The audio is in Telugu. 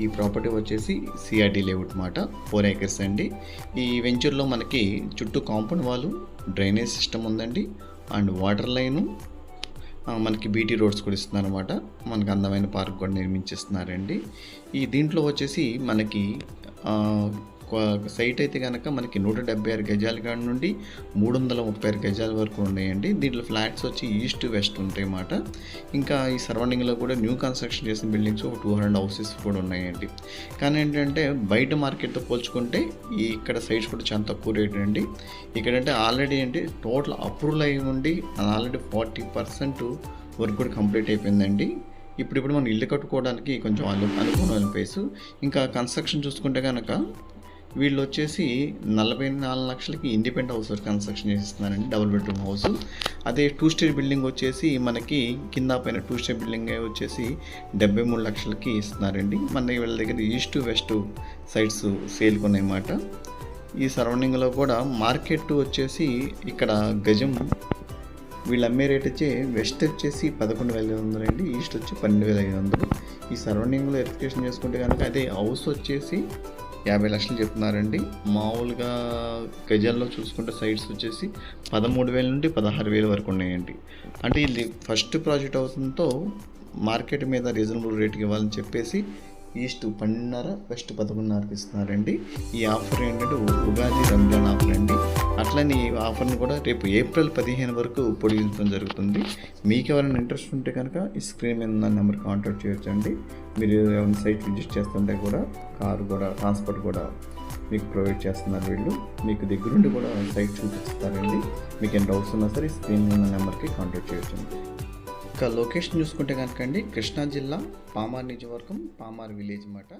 ఈ ప్రాపర్టీ వచ్చేసి సిఆర్డీ లేఅవుట్ మాట ఫోర్ ఏకర్స్ అండి. ఈ వెంచర్లో మనకి చుట్టూ కాంపౌండ్ వాళ్ళు డ్రైనేజ్ సిస్టమ్ ఉందండి. అండ్ వాటర్ లైను మనకి బీటీ రోడ్స్ కూడా ఇస్తున్నారు అనమాట మనకి అందమైన పార్క్ కూడా నిర్మించిస్తున్నారండి. ఈ దీంట్లో వచ్చేసి మనకి సైట్ అయితే కనుక మనకి నూట డెబ్బై ఆరు గజాల కాడ నుండి మూడు వందల ముప్పై ఆరు గజాల వరకు ఉన్నాయండి. దీంట్లో ఫ్లాట్స్ వచ్చి ఈస్ట్ వెస్ట్ ఉంటాయి అన్నమాట. ఇంకా ఈ సరౌండింగ్లో కూడా న్యూ కన్స్ట్రక్షన్ చేసిన బిల్డింగ్స్ ఒక టూ హండ్రెడ్ హౌసెస్ కూడా ఉన్నాయండి. కానీ ఏంటంటే బయట మార్కెట్తో పోల్చుకుంటే ఈ ఇక్కడ సైట్స్ కూడా చాలా తక్కువ రేట్ అండి. ఇక్కడంటే ఆల్రెడీ ఏంటి టోటల్ అప్రూవల్ అయి ఉండి ఆల్రెడీ ఫార్టీ పర్సెంట్ వర్క్ కూడా కంప్లీట్ అయిపోయిందండి. ఇప్పుడు ఇప్పుడు మనం ఇల్లు కట్టుకోవడానికి కొంచెం అను అనుకూలమైన ప్లేస్ ఇంకా కన్స్ట్రక్షన్ చూసుకుంటే కనుక వీళ్ళు వచ్చేసి నలభై నాలుగు లక్షలకి ఇండిపెండెంట్ హౌస్ కన్స్ట్రక్షన్ చేసిస్తున్నారండి డబుల్ బెడ్రూమ్ హౌస్. అదే టూ స్టేర్ బిల్డింగ్ వచ్చేసి మనకి కింద పైన టూ స్టేర్ బిల్డింగ్ వచ్చేసి డెబ్బై మూడు లక్షలకి ఇస్తున్నారండి. మన వీళ్ళ దగ్గర ఈస్ట్ వెస్ట్ సైడ్స్ సేల్కి ఉన్నాయన్నమాట ఈ సరౌండింగ్లో కూడా మార్కెట్ వచ్చేసి ఇక్కడ గజం వీళ్ళు అమ్మే రేట్ వచ్చి వెస్ట్ వచ్చేసి పదకొండు వేల ఐదు వందలు అండి ఈస్ట్ వచ్చి పన్నెండు వేల ఐదు వందలు. ఈ సరౌండింగ్లో ఎడ్యుకేషన్ చేసుకుంటే కనుక అదే హౌస్ వచ్చేసి యాభై లక్షలు చెప్తున్నారండి. మామూలుగా గజాల్లో చూసుకుంటే సైట్స్ వచ్చేసి పదమూడు వేల నుండి పదహారు వేల వరకు ఉన్నాయండి. అంటే ఇది ఫస్ట్ ప్రాజెక్ట్ అవుతుందో మార్కెట్ మీద రీజనబుల్ రేట్కి ఇవ్వాలని చెప్పేసి ఈస్ట్ పన్నెండున్నర వెస్ట్ పదకొండున్నరకు ఇస్తున్నారండి. ఈ ఆఫర్ ఏంటంటే ఉగాది రంజాన్ ఆఫర్ అండి. అట్లనే ఈ ఆఫర్ని కూడా రేపు ఏప్రిల్ పదిహేను వరకు పొడిగించడం జరుగుతుంది. మీకు ఎవరైనా ఇంట్రెస్ట్ ఉంటే కనుక ఈ స్క్రీన్ మీద ఉన్న నెంబర్ కాంటాక్ట్ చేయొచ్చండి. మీరు ఏమైనా సైట్ విజిట్ చేస్తుంటే కూడా కారు కూడా ట్రాన్స్పోర్ట్ కూడా మీకు ప్రొవైడ్ చేస్తున్నారు వీళ్ళు. మీకు దగ్గరుండి కూడా సైట్ చూపిస్తారండి. మీకు ఏం డౌట్స్ ఉన్నా సరే స్క్రీన్ మీద ఉన్న నెంబర్కి కాంటాక్ట్ చేయొచ్చండి. ఇంకా లొకేషన్ చూసుకుంటే కనుక అండి కృష్ణా జిల్లా పామార్ నియోజకవర్గం పామార్ విలేజ్ అన్నమాట